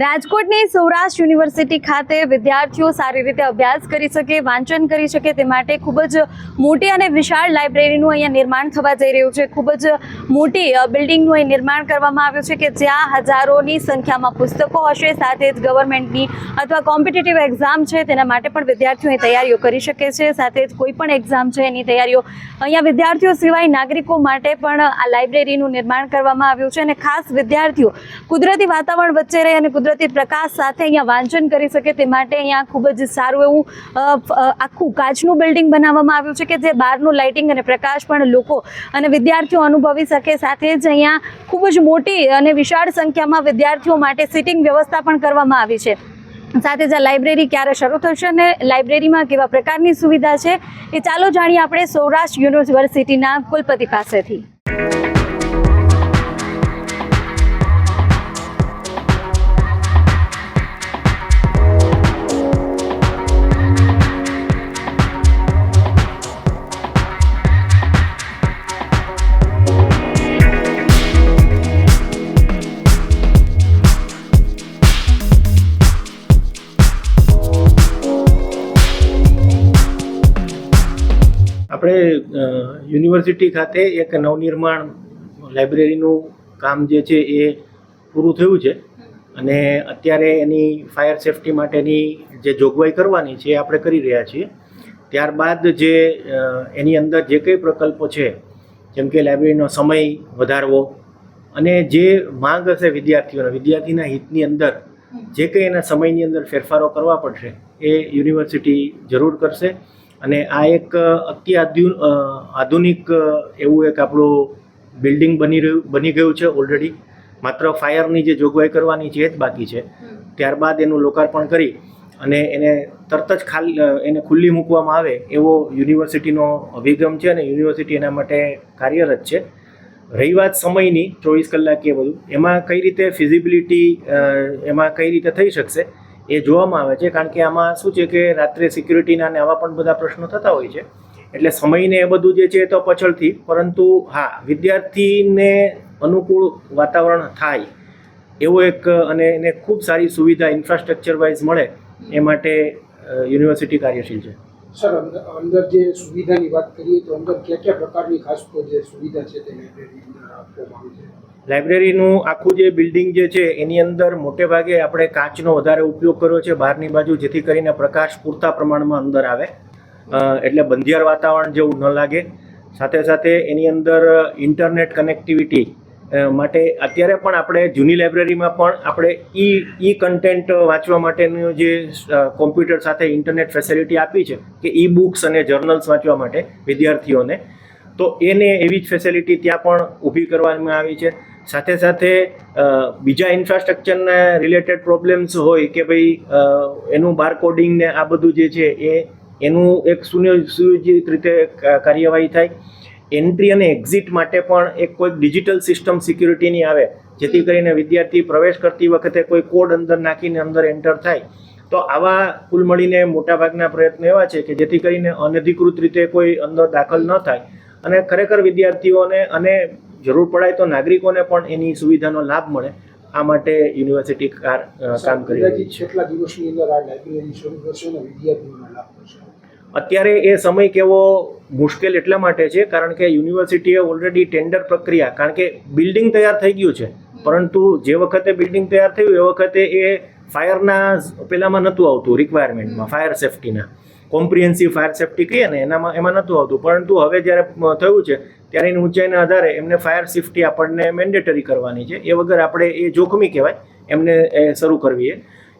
રાજકોટની સૌરાષ્ટ્ર યુનિવર્સિટી ખાતે વિદ્યાર્થીઓ સારી રીતે અભ્યાસ કરી શકે, વાંચન કરી શકે તે માટે ખૂબ જ મોટી અને વિશાળ લાઇબ્રેરીનું અહીંયા નિર્માણ થવા જઈ રહ્યું છે. ખૂબ જ મોટી બિલ્ડિંગનું અહીં નિર્માણ કરવામાં આવ્યું છે કે જ્યાં હજારોની સંખ્યામાં પુસ્તકો હશે, સાથે જ ગવર્મેન્ટની અથવા કોમ્પિટિટિવ એક્ઝામ છે તેના માટે પણ વિદ્યાર્થીઓ તૈયારીઓ કરી શકે છે, સાથે જ કોઈ પણ એક્ઝામ છે એની તૈયારીઓ અહીંયા વિદ્યાર્થીઓ સિવાય નાગરિકો માટે પણ આ લાઇબ્રેરીનું નિર્માણ કરવામાં આવ્યું છે અને ખાસ વિદ્યાર્થીઓ કુદરતી વાતાવરણ વચ્ચે રહે અને કુદરતી પ્રકાશ સાથે અહીંયા વાંચન કરી શકે તે માટે અહીંયા ખૂબ જ સારું એવું આખું કાચનું બિલ્ડિંગ બનાવવામાં આવ્યું છે કે જે બહારનું લાઇટિંગ અને પ્રકાશ પણ લોકો અને વિદ્યાર્થીઓ અનુભવી શકે. સાથે જ અહીંયા ખૂબ જ મોટી અને વિશાળ સંખ્યામાં વિદ્યાર્થીઓ માટે સિટિંગ વ્યવસ્થા પણ કરવામાં આવી છે. સાથે જ આ લાઇબ્રેરી ક્યારે શરૂ થશે અને લાઇબ્રેરીમાં કેવા પ્રકારની સુવિધા છે એ ચાલો જાણીએ આપણે સૌરાષ્ટ્ર યુનિવર્સિટીના કુલપતિ પાસેથી. યુનિવર્સિટી ખાતે એક નવનિર્માણ લાઇબ્રેરીનું કામ જે છે એ પૂરું થયું છે. અને અત્યારે એની ફાયર સેફટી માટેની જે જોગવાઈ કરવાની છે એ આપણે કરી રહ્યા છીએ. ત્યારબાદ જે એની અંદર જે કંઈ પ્રકલ્પો છે, જેમ કે લાઇબ્રેરીનો સમય વધારવો અને જે માંગ હશે વિદ્યાર્થીઓના, વિદ્યાર્થીના હિતની અંદર જે કંઈ એના સમયની અંદર ફેરફારો કરવા પડશે એ યુનિવર્સિટી જરૂર કરશે. અને આ એક અતિ આધુનિક એવું એક આપણું બિલ્ડિંગ બની રહ્યું બની ગયું છે ઓલરેડી માત્ર ફાયરની જે જોગવાઈ કરવાની છે એ જ બાકી છે. ત્યારબાદ એનું લોકાર્પણ કરી અને એને તરત જ ખાલી એને ખુલ્લી મૂકવામાં આવે એવો યુનિવર્સિટીનો અભિગમ છે અને યુનિવર્સિટી એના માટે કાર્યરત છે. રહી વાત સમયની ચોવીસ કલાક એ બધું એમાં કઈ રીતે ફિઝિબિલિટી એમાં કઈ રીતે થઈ શકશે? એ જોવામાં આવે છે, કારણ કે આમાં શું છે કે રાત્રે સિક્યુરિટીના અને આવા પણ બધા પ્રશ્નો થતા હોય છે. એટલે સમયને એ બધું જે છે તો પછળથી, પરંતુ હા, વિદ્યાર્થીને અનુકૂળ વાતાવરણ થાય એવો એક, અને એને ખૂબ સારી સુવિધા ઇન્ફ્રાસ્ટ્રક્ચર વાઇઝ મળે એ માટે યુનિવર્સિટી કાર્યશીલ છે. સર, અંદર જે સુવિધાની વાત કરીએ તો અંદર કયા કયા પ્રકારની ખાસ તો જે સુવિધા છે તે લાઇબ્રેરી લાઇબ્રેરીનું આખું જે બિલ્ડિંગ જે છે, એની અંદર મોટે ભાગે આપણે કાચનો વધારે ઉપયોગ કર્યો છે બહારની બાજુ, જેથી કરીને પ્રકાશ પૂરતા પ્રમાણમાં અંદર આવે. એટલે બંધિયાર વાતાવરણ જેવું ન લાગે. સાથે સાથે એની અંદર ઇન્ટરનેટ કનેક્ટિવિટી માટે અત્યારે પણ આપણે જૂની લાઇબ્રેરીમાં પણ આપણે ઈ ઈ કન્ટેન્ટ વાંચવા માટેનું જે કોમ્પ્યુટર સાથે ઇન્ટરનેટ ફેસિલિટી આપી છે કે ઈ બુક્સ અને જર્નલ્સ વાંચવા માટે વિદ્યાર્થીઓને, તો એને એવી જ ફેસિલિટી ત્યાં પણ ઊભી કરવામાં આવી છે. સાથે સાથે બીજા ઇન્ફ્રાસ્ટ્રક્ચરના રિલેટેડ પ્રોબ્લેમ્સ હોય કે ભાઈ એનું બારકોડિંગ ને આ બધું જે છે એ, એનું એક સુનિયોજિત રીતે કાર્યવાહી થાય. એન્ટ્રી અને એક્ઝિટ માટે પણ એક કોઈ ડિજિટલ સિસ્ટમ સિક્યુરિટીની આવે જેથી કરીને વિદ્યાર્થી પ્રવેશ કરતી વખતે કોઈ કોડ અંદર નાખીને અંદર એન્ટર થાય. તો આવા કુલ મળીને મોટાભાગના પ્રયત્નો એવા છે કે જેથી કરીને અનધિકૃત રીતે કોઈ અંદર દાખલ ન થાય. અને ખરેખર વિદ્યાર્થીઓને અને જરૂર પડાય તો નાગરિકોને પણ એની સુવિધાનો લાભ મળે. આ માટે યુનિવર્સિટી કાર કામ કરી રહી છે. કેટલા દિવસની અંદર આ લાઇબ્રેરી શરૂ કરશે અને વિદ્યાર્થીઓને લાભ થશે અત્યારે એ સમય કેવો મુશ્કેલ એટલા માટે છે, કારણ કે યુનિવર્સિટીએ ઓલરેડી ટેન્ડર પ્રક્રિયા, કારણ કે બિલ્ડિંગ તૈયાર થઈ ગયું છે. પરંતુ જે વખતે બિલ્ડિંગ તૈયાર થયું, એ વખતે એ ફાયરના પેલામાં નહોતું આવતું રિક્વાયરમેન્ટમાં ફાયર સેફટીના કોમ્પ્રિહેન્સિવ ફાયર સેફટી કહીએ ને, એનામાં, એમાં નહોતું આવતું. પરંતુ હવે જ્યારે થયું છે, ત્યારે એની ઊંચાઈના આધારે એમને ફાયર સેફટી આપણને મેન્ડેટરી કરવાની છે. એ વગર આપણે એ જોખમી કહેવાય, એમને શરૂ કરવી એ.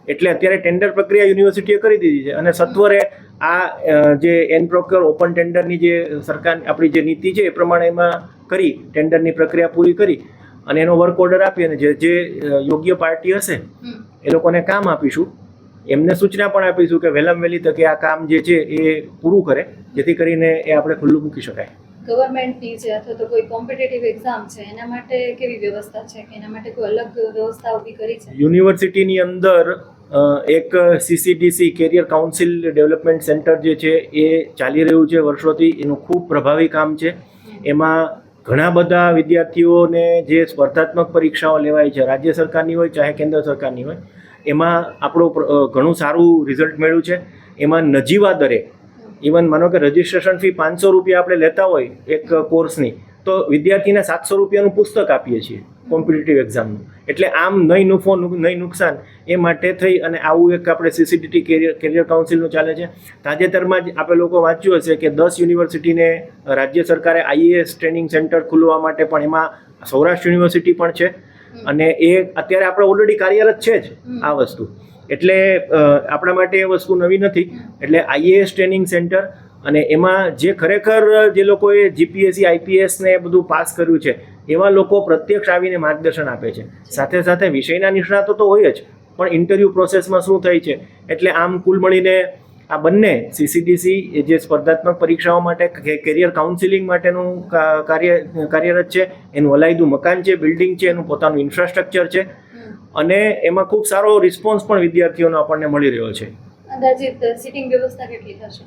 એટલે અત્યારે ટેન્ડર પ્રક્રિયા યુનિવર્સિટીએ કરી દીધી છે અને સત્વરે આ જે એન પ્રોક્યોર ઓપન ટેન્ડરની જે સરકાર આપણી જે નીતિ છે એ પ્રમાણે એમાં કરી ટેન્ડરની પ્રક્રિયા પૂરી કરી અને એનો વર્ક ઓર્ડર આપી અને જે જે યોગ્ય પાર્ટી હશે એ લોકોને કામ આપીશું. એમને સૂચના પણ આપીશું કે વહેલામ વહેલી તકે આ કામ જે છે એ પૂરું કરે જેથી કરીને એ આપણે ખુલ્લું મૂકી શકાય. ગવર્મેન્ટની છે અથવા તો કોઈ કોમ્પિટેટિવ એક્ઝામ છે એના માટે કેવી વ્યવસ્થા છે? કે એના માટે કોઈ અલગ વ્યવસ્થા ઊભી કરી છે? યુનિવર્સિટીની અંદર એક CCDC career council development centre જે છે, એ ચાલી રહ્યું છે વર્ષોથી. એનું ખૂબ પ્રભાવી કામ છે. એમાં ઘણા બધા વિદ્યાર્થીઓને જે સ્પર્ધાત્મક પરીક્ષાઓ લેવાય છે, રાજ્ય સરકારની હોય, ચાહે કેન્દ્ર સરકારની હોય, એમાં આપણું ઘણું સારું રિઝલ્ટ મળ્યું છે. એમાં નજીવા દરે ઇવન માનો કે રજિસ્ટ્રેશન ફી પાંચસો રૂપિયા આપણે લેતા હોય એક કોર્સની તો વિદ્યાર્થીને સાતસો રૂપિયાનું પુસ્તક આપીએ છીએ. કોમ્પિટિટિવ એક્ઝામનું એટલે આમ નહીં નફો નહીં નુકસાન એ માટે થઈ અને આવું એક આપણે સીસીટીટી કેરિયર કેરિયર કાઉન્સિલનું ચાલે છે. તાજેતરમાં જ આપણે લોકો વાંચ્યું હશે કે દસ યુનિવર્સિટીને રાજ્ય સરકારે આઈએએસ ટ્રેનિંગ સેન્ટર ખોલવા માટે પણ એમાં સૌરાષ્ટ્ર યુનિવર્સિટી પણ છે. અને એ અત્યારે આપણે ઓલરેડી કાર્યરત છે જ આ વસ્તુ. એટલે આપણા માટે એ વસ્તુ નવી નથી. એટલે આઈએએસ ટ્રેનિંગ સેન્ટર અને એમાં જે ખરેખર જે લોકોએ જીપીએસસી આઈપીએસ ને એ બધું પાસ કર્યું છે એવા લોકો પ્રત્યક્ષ આવીને માર્ગદર્શન આપે છે. સાથે સાથે વિષયના નિષ્ણાતો તો હોય જ પણ ઇન્ટરવ્યૂ પ્રોસેસમાં શું થાય છે? એટલે આમ કુલ મળીને આ બંને સીસીડીસી જે સ્પર્ધાત્મક પરીક્ષાઓ માટે કે- કેરિયર કાઉન્સિલિંગ માટેનું કાર્ય કાર્યરત છે એનું અલાયદું મકાન છે બિલ્ડિંગ છે એનું પોતાનું ઇન્ફ્રાસ્ટ્રક્ચર છે. અને એમાં ખૂબ સારો રિસ્પોન્સ પણ વિદ્યાર્થીઓનો આપણને મળી રહ્યો છે. અંદાજિત સિટિંગ વ્યવસ્થા કેટલી થશે?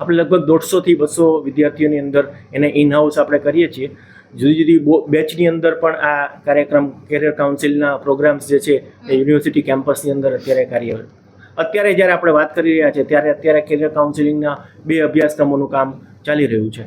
આપણે લગભગ દોઢસોથી બસો વિદ્યાર્થીઓની અંદર એને ઇનહાઉસ આપણે કરીએ છીએ. જુદી જુદી બેચની અંદર પણ આ કાર્યક્રમ કેરિયર કાઉન્સિલના પ્રોગ્રામ્સ જે છે એ યુનિવર્સિટી કેમ્પસની અંદર અત્યારે કાર્યરત અત્યારે જ્યારે આપણે વાત કરી રહ્યા છીએ ત્યારે અત્યારે કેરિયર કાઉન્સિલિંગના બે અભ્યાસક્રમોનું કામ ચાલી રહ્યું છે.